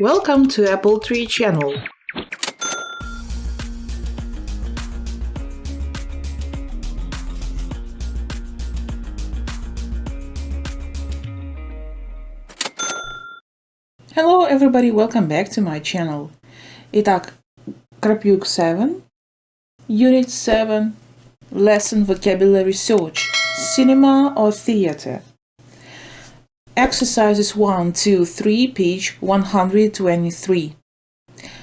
Welcome to Apple Tree Channel. Hello everybody, welcome back to my channel. Итак, Крапюк 7, Unit 7, Lesson Vocabulary Search, Cinema or Theater. Exercises 1, 2, 3, page 123.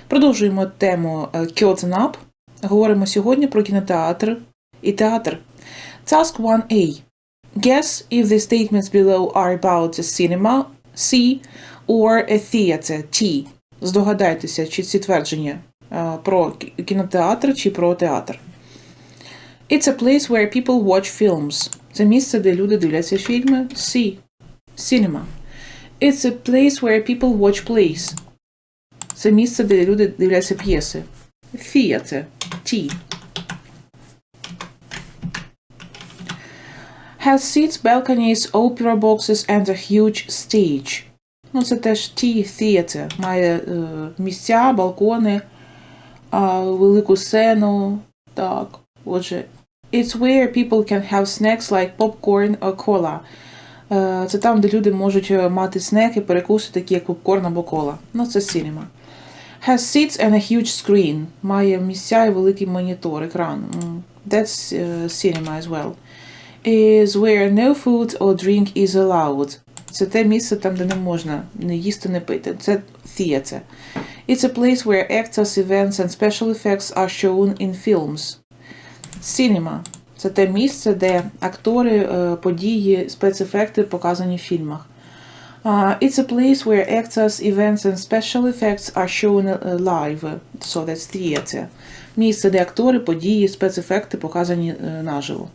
Продовжуємо тему е, Curtain Up. Говоримо сьогодні про кінотеатр і театр. Task 1a. Guess if the statements below are about a cinema, C, or a theater, T. Здогадайтеся, чи ці твердження е, про кінотеатр чи про театр. It's a place where people watch films. Це місце, де люди дивляться фільми. C. Cinema. It's a place where people watch plays. Це місце, де люди дивляться п'єси. Theater. T. Has seats, balconies, opera boxes and a huge stage. Ну, це теж T theater. Має е, місця, балкони, а, велику сцену. Так, отже. It's where people can have snacks like popcorn or cola. Е, Це там, де люди можуть е, мати снеки, перекуси, такі як попкорн або кола. Ну, це cinema. Has seats and a huge screen. Має місця і великий монітор, екран. М, That's е, cinema as well. Is where no food or drink is allowed. Це те місце, там, де не можна не їсти, не пити. Це theater. It's a place where actors, events and special effects are shown in films. Cinema – Це те місце, де актори, е, події, спецефекти показані в фільмах. Uh, it's a place where actors, events and special effects are shown uh, live. So that's theater. Місце, де актори, події, спецефекти показані е, наживо.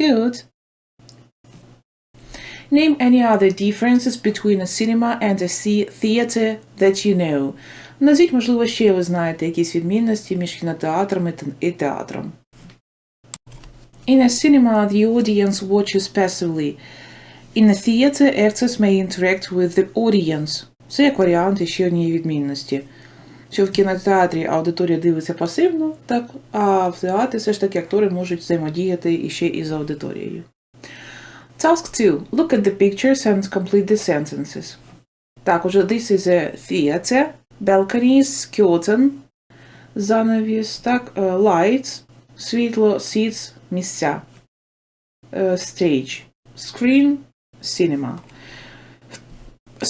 Good. Name any other differences between a cinema and a theater that you know. Назвіть, можливо, ще ви знаєте якісь відмінності між те- і театром. In a cinema, the audience watches passively. In a theater, actors may interact with the audience. Це як варіант ще однієї відмінності. Що в кінотеатрі аудиторія дивиться пасивно, так, а в театрі все ж таки актори можуть взаємодіяти іще із аудиторією. Task 2. Look at the pictures and complete the sentences. Так, уже this is a theater, balconies, curtain, занавіс, так, е, lights, світло, seats, місця, е, stage, screen, cinema.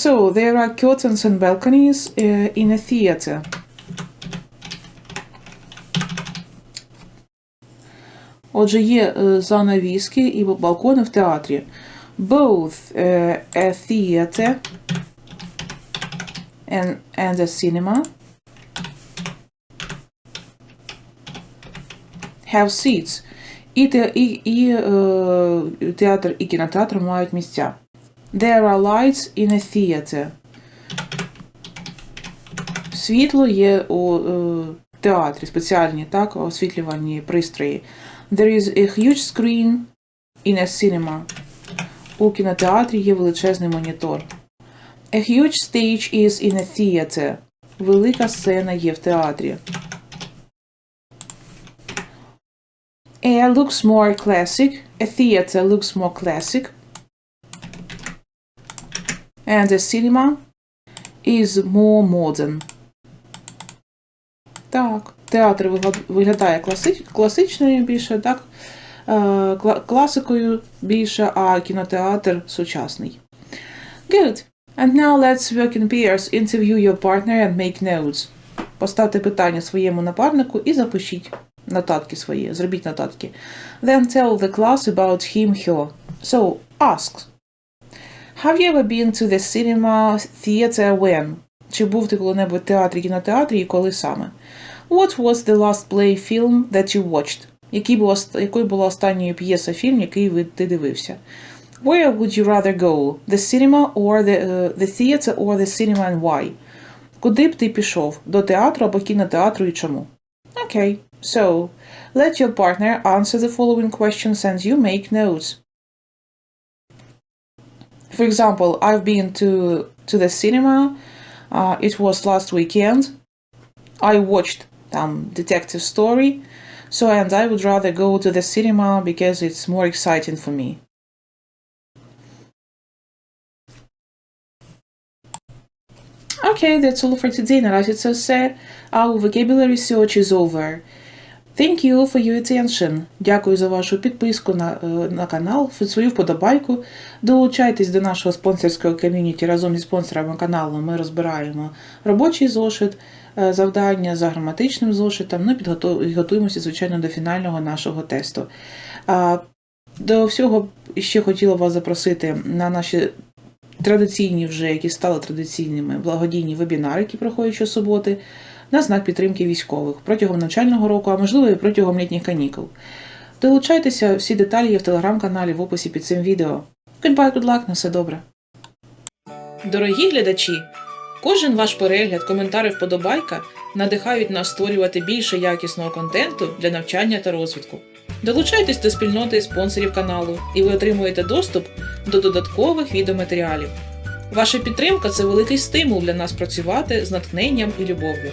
So, there are curtains and balconies uh, in a theater. Отже, є е, занавіски і балкони в театрі. Both е, a theater and, and a cinema have seats. І, і, і е, театр, і кінотеатр мають місця. There are lights in a theater. Світло є у е, театрі, спеціальні так, освітлювані пристрої. There is a huge screen in a cinema. У кінотеатрі є величезний монітор. A huge stage is in a theater. Велика сцена є в театрі. Air looks more classic. A theater looks more classic. And a cinema is more modern. Так, театр виглядає класи- класичною більше, так? Е, класикою більше, а кінотеатр сучасний. Good. And now let's work in pairs. Interview your partner and make notes. Поставте питання своєму напарнику і запишіть нотатки свої, зробіть нотатки. Then tell the class about him, her. So, ask. Have you ever been to the cinema theater when? Чи був ти коли-небудь в театрі, кінотеатрі і коли саме? What was the last play film that you watched? Який ост- якою була останньою п'єса фільм, який ти дивився? Where would you rather go? The cinema or the, uh, the theater or the cinema and why? Куди б ти пішов? До театру або кінотеатру і чому? Окей. Okay, So, let your partner answer the following questions and you make notes. For example, I've been to, to the cinema, uh, it was last weekend. I watched um, Detective Story, so and I would rather go to the cinema because it's more exciting for me. Okay, that's all for today, Narasica said. Uh, our vocabulary search is over. Thank you for your attention. Дякую за вашу підписку на, е, на канал, свою вподобайку. Долучайтесь до нашого спонсорського ком'юніті разом зі спонсорами каналу. Ми розбираємо робочий зошит, е, завдання за граматичним зошитом. Ну і готуємося, звичайно, до фінального нашого тесту. До всього ще хотіла вас запросити на наші традиційні вже, які стали традиційними благодійні вебінари, які проходять щосуботи, на знак підтримки військових протягом навчального року, а можливо і протягом літніх канікул. Долучайтеся, всі деталі є в телеграм-каналі в описі під цим відео. Goodbye, good luck, на все добре. Дорогі глядачі, кожен ваш перегляд, коментар і вподобайка надихають нас створювати більше якісного контенту для навчання та розвитку. Долучайтесь до спільноти спонсорів каналу, і ви отримуєте доступ до додаткових відеоматеріалів. Ваша підтримка це великий стимул для нас працювати з натхненням і любов'ю.